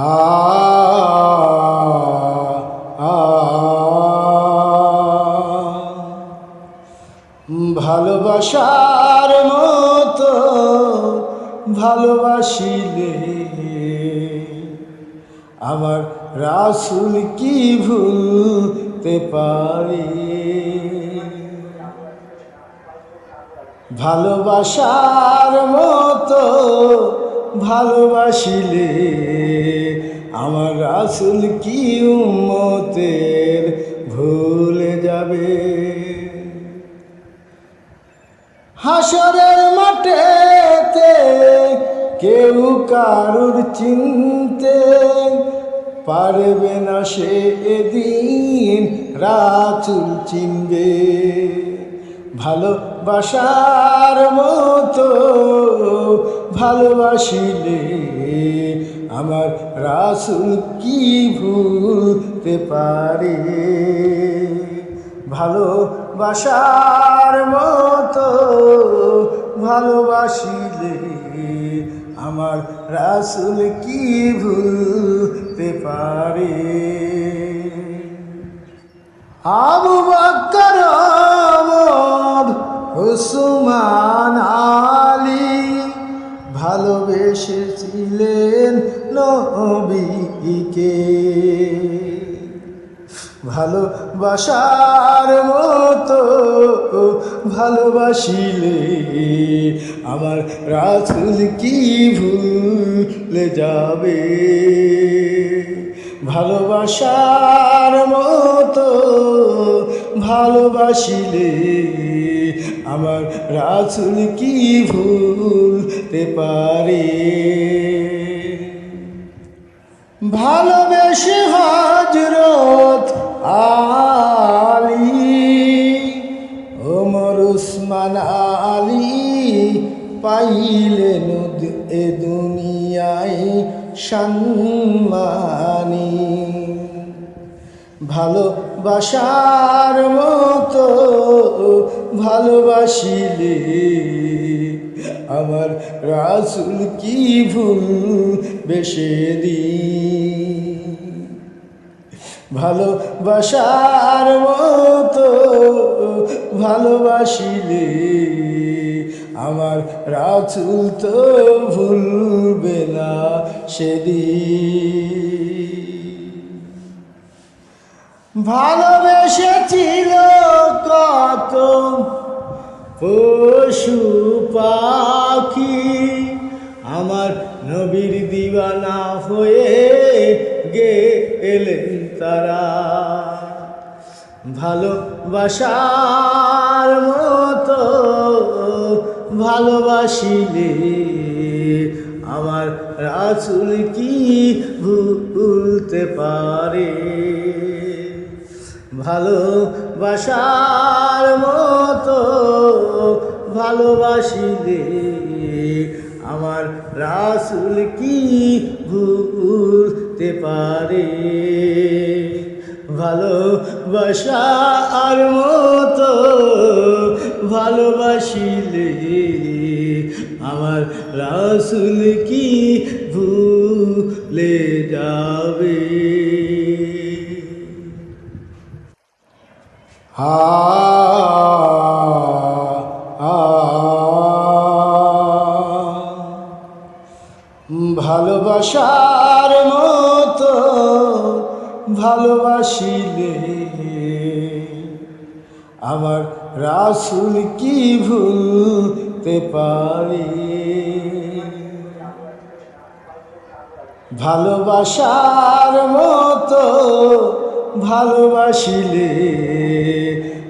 আ ভালোবাসার মতো ভালোবাসিলে আমার রাসুল কি ভুলতে পারে? ভালোবাসার মতো ভালোবাসিলে আমার রাসুল কি উম্মতের ভুলে যাবে? হাসরের মাঠেতে কেউ কারুর চিনতে পারবে না, সে এদিন রাচুল চিনবে। ভালোবাসার মতো ভালোবাসিলে আমার রাসুল কি ভুলতে পারে? ভালোবাসার মতো ভালোবাসিলে আমার রাসুল কি ভুলতে পারে? আবু বকর ওমর উসমান আলী ভালোবেসেছিলেন নবীকে। ভালোবাসার মতো ভালোবাসিলে আমার রাসুল কি ভুলে যাবে? ভালোবাসার মতো ভালোবাসিলে আমার রাসুল কি ভুলতে পারে? পাইলেন এ দুনিয়ায় সম্মানী। ভালোবাসার মতো ভালোবাসিলে আমার রাসুল কি ভুল বেশে দি। ভালোবাসার মতো ভালোবাসিলে আমার রাসুল তো ভুলবে না সেদিন। ভালোবেসেছিল কত পশু পাখি, আমার নবীর দিবানা হয়ে গেলেন তারা। ভালোবাসার মতো ভালোবাসিলে, আমার রাসুল কি ভুলতে পারে? ভালোবাসার মতো ভালোবাসিলে, আমার রাসুল কি ভুলতে পারে? ভালোবাসার মতো ভালোবাসিলে আমার রাসুল কি ভুলে যাবে? ভালোবাসার মতো ভালোবাসিলে আমার রাসুল কি ভুলতে পারে? ভালোবাসার মতো ভালোবাসিলে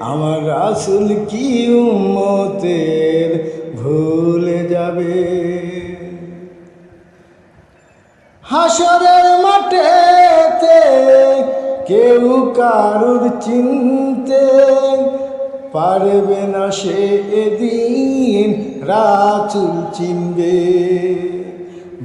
আমার রাসুল কি উম্মতের ভুলে যাবে? হাসরের মাঠেতে কেউ কারুর চিনতে পারবে না সে এদিন রাচুল চিনবে।